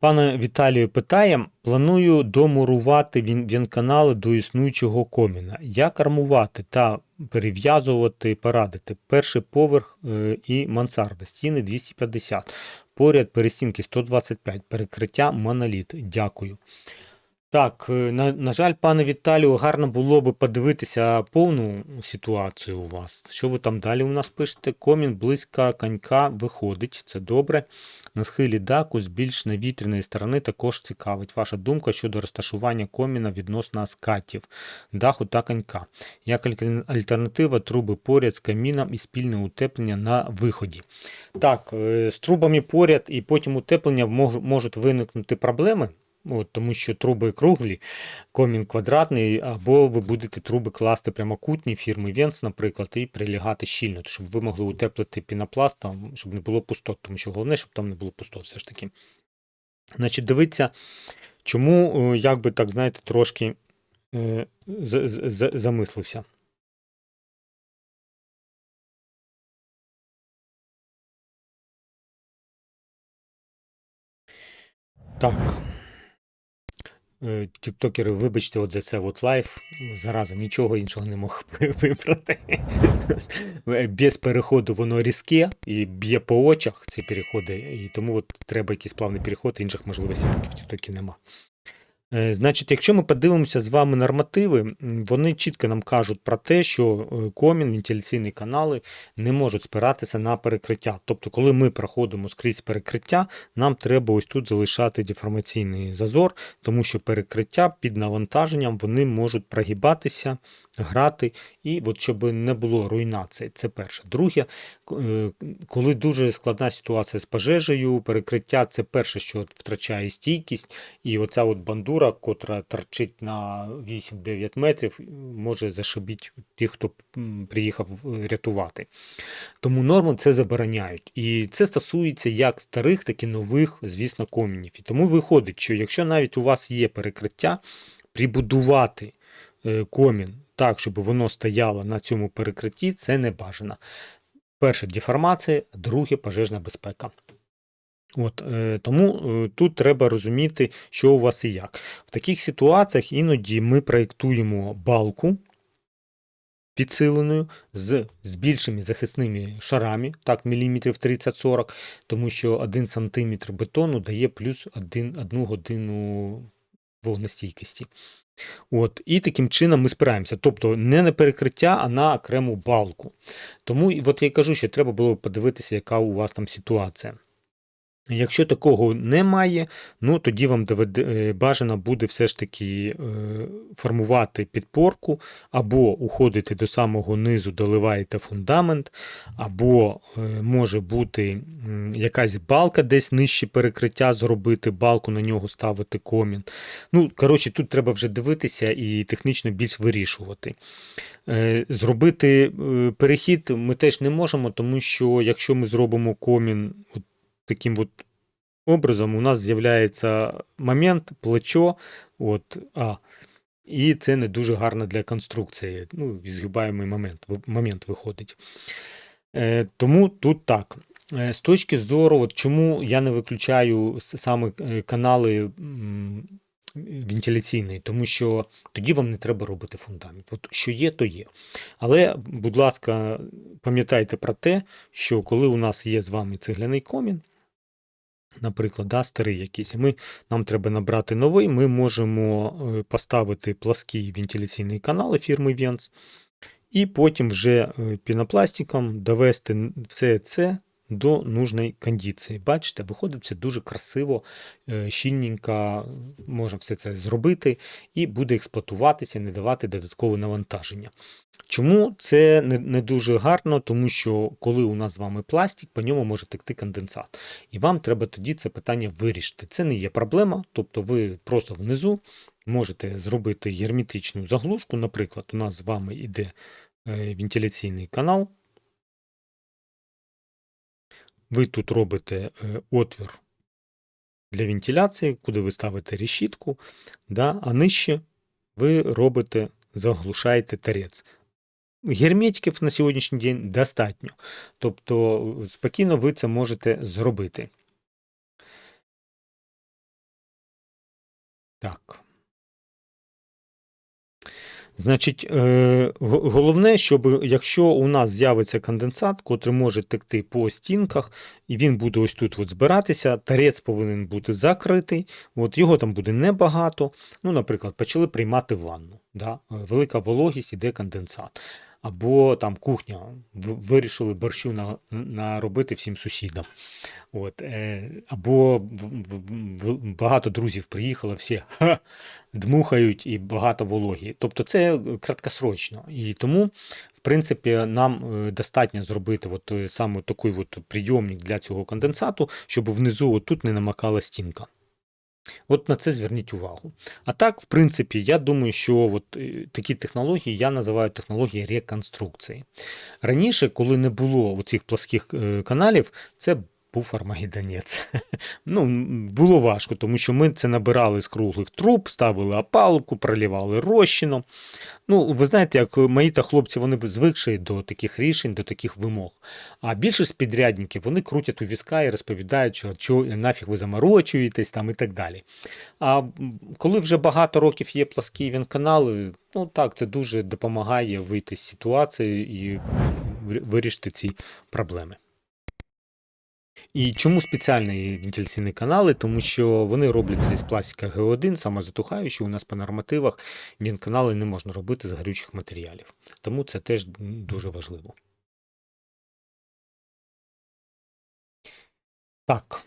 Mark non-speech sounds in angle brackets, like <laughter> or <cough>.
Пане Віталію питає: планую домурувати вінканали до існуючого коміна. Як армувати та перев'язувати, порадити? Перший поверх е, і мансарда, стіни 250, поряд перестінки 125, перекриття моноліт. Дякую. Так, е, на, на жаль, пане Віталію, гарно було би подивитися повну ситуацію у вас. Що ви там далі у нас пишете? Комін близько конька виходить, це добре. На схилі даку з більш навітряної сторони також цікавить ваша думка щодо розташування коміна відносно скатів, даху та конька. Як альтернатива труби поряд з каміном і спільне утеплення на виході. Так, е, з трубами поряд і потім утеплення мож- можуть виникнути проблеми. От, тому що труби круглі, комін квадратний, або ви будете труби класти прямокутні фірми Венц, наприклад, і прилягати щільно, щоб ви могли утеплити пінопластом, щоб не було пустот, тому що головне, щоб там не було пустот все ж таки. Значить, дивіться, чому, е, як би так, знаєте, трошки е, з- з- замислився. Так. Е, Тіктокери, вибачте, от за це от лайф. Зараза, нічого іншого не мог <laughs> вибрати. Е, Без переходу воно різке і б'є по очах ці переходи, і тому от треба якийсь плавний переход, інших можливостей поки в Тіктокі нема. Е, Значить, якщо ми подивимося з вами нормативи, вони чітко нам кажуть про те, що е, комін, вентиляційні канали не можуть спиратися на перекриття. Тобто, коли ми проходимо скрізь перекриття, нам треба ось тут залишати деформаційний зазор, тому що перекриття під навантаженням вони можуть прогибатися, грати, і от щоб не було руйнації. Це перше. Друге, е, коли дуже складна ситуація з пожежею, перекриття це перше, що втрачає стійкість, і оця от бандура, котра торчить на 8-9 метрів, може зашибити тих, хто приїхав е, рятувати. Тому норми це забороняють. І це стосується як старих, так і нових, звісно, комінів. І тому виходить, що якщо навіть у вас є перекриття, прибудувати е, комін так, щоб воно стояло на цьому перекритті, це не бажано. Перше деформація, друге пожежна безпека. От, е, тому е, тут треба розуміти, що у вас і як. В таких ситуаціях іноді ми проєктуємо балку підсиленою з, з більшими захисними шарами, так, міліметрів 30-40, тому що 1 см бетону дає плюс 1, 1 годину вогнестійкості. От, і таким чином ми спираємося. Тобто не на перекриття, а на окрему балку. Тому от я кажу, що треба було подивитися, яка у вас там ситуація. Якщо такого немає, ну тоді вам доведе, е, бажано буде все ж таки е, формувати підпорку, або уходити до самого низу, доливаєте фундамент, або е, може бути якась балка десь нижче перекриття, зробити балку, на нього ставити комін. Ну, коротше, тут треба вже дивитися і технічно більш вирішувати. Зробити перехід ми теж не можемо, тому що якщо ми зробимо комін от таким от образом, у нас з'являється момент, плечо, от, а, і це не дуже гарно для конструкції. Ну, згибаємий момент, момент виходить. Е, тому тут так. Е, З точки зору, от чому я не виключаю саме е, канали м, вентиляційні, тому що тоді вам не треба робити фундамент. От що є, то є. Але, будь ласка, пам'ятайте про те, що коли у нас є з вами цегляний комін, наприклад, да, старий якийсь, ми, нам треба набрати новий, ми можемо е, поставити плаский вентиляційний канал фірми Vents, і потім вже е, пінопластиком довести все це до нужної кондиції. Бачите, виходить все дуже красиво, е, щільненько, можна все це зробити, і буде експлуатуватися, не давати додаткове навантаження. Чому це не, не дуже гарно? Тому що коли у нас з вами пластик, по ньому може текти конденсат. І вам треба тоді це питання вирішити. Це не є проблема, тобто ви просто внизу можете зробити герметичну заглушку. Наприклад, у нас з вами йде е, вентиляційний канал. Ви тут робите е, отвір для вентиляції, куди ви ставите решітку, да, а нижче ви робите, заглушаєте торець. Герметиків на сьогоднішній день достатньо. Тобто спокійно ви це можете зробити. Так. Значить, е, головне, щоб якщо у нас з'явиться конденсат, котрий може текти по стінках, і він буде ось тут от збиратися, тарець повинен бути закритий, от його там буде небагато. Ну, наприклад, почали приймати ванну. Да? е, Велика вологість, іде конденсат. Або там кухня, вирішили борщу на, наробити всім сусідам. От, е, або багато друзів приїхало, всі ха, <laughs> дмухають і багато вологі. Тобто це краткосрочно. І тому, в принципі, нам е, достатньо зробити от е, саме такий от прийомник для цього конденсату, щоб внизу отут не намакала стінка. От на це зверніть увагу. А так, в принципі, я думаю, що от е, такі технології я називаю технології реконструкції. Раніше, коли не було цих плоских е, каналів, це був армагеддонець. <laughs> Ну, було важко, тому що ми це набирали з круглих труб, ставили опалубку, проливали розчином. Ну, ви знаєте, як мої та хлопці, вони звикші до таких рішень, до таких вимог. А більшість підрядників вони крутять у візка і розповідають, що, що нафіг ви заморочуєтесь там і так далі. А коли вже багато років є пласкі вінканали, ну так, це дуже допомагає вийти з ситуації і вирішити ці проблеми. І чому спеціальні вентиляційні канали? Тому що вони робляться із пластика Г1, самозатухаючи. У нас по нормативах вінканали не можна робити з горючих матеріалів. Тому це теж дуже важливо. Так.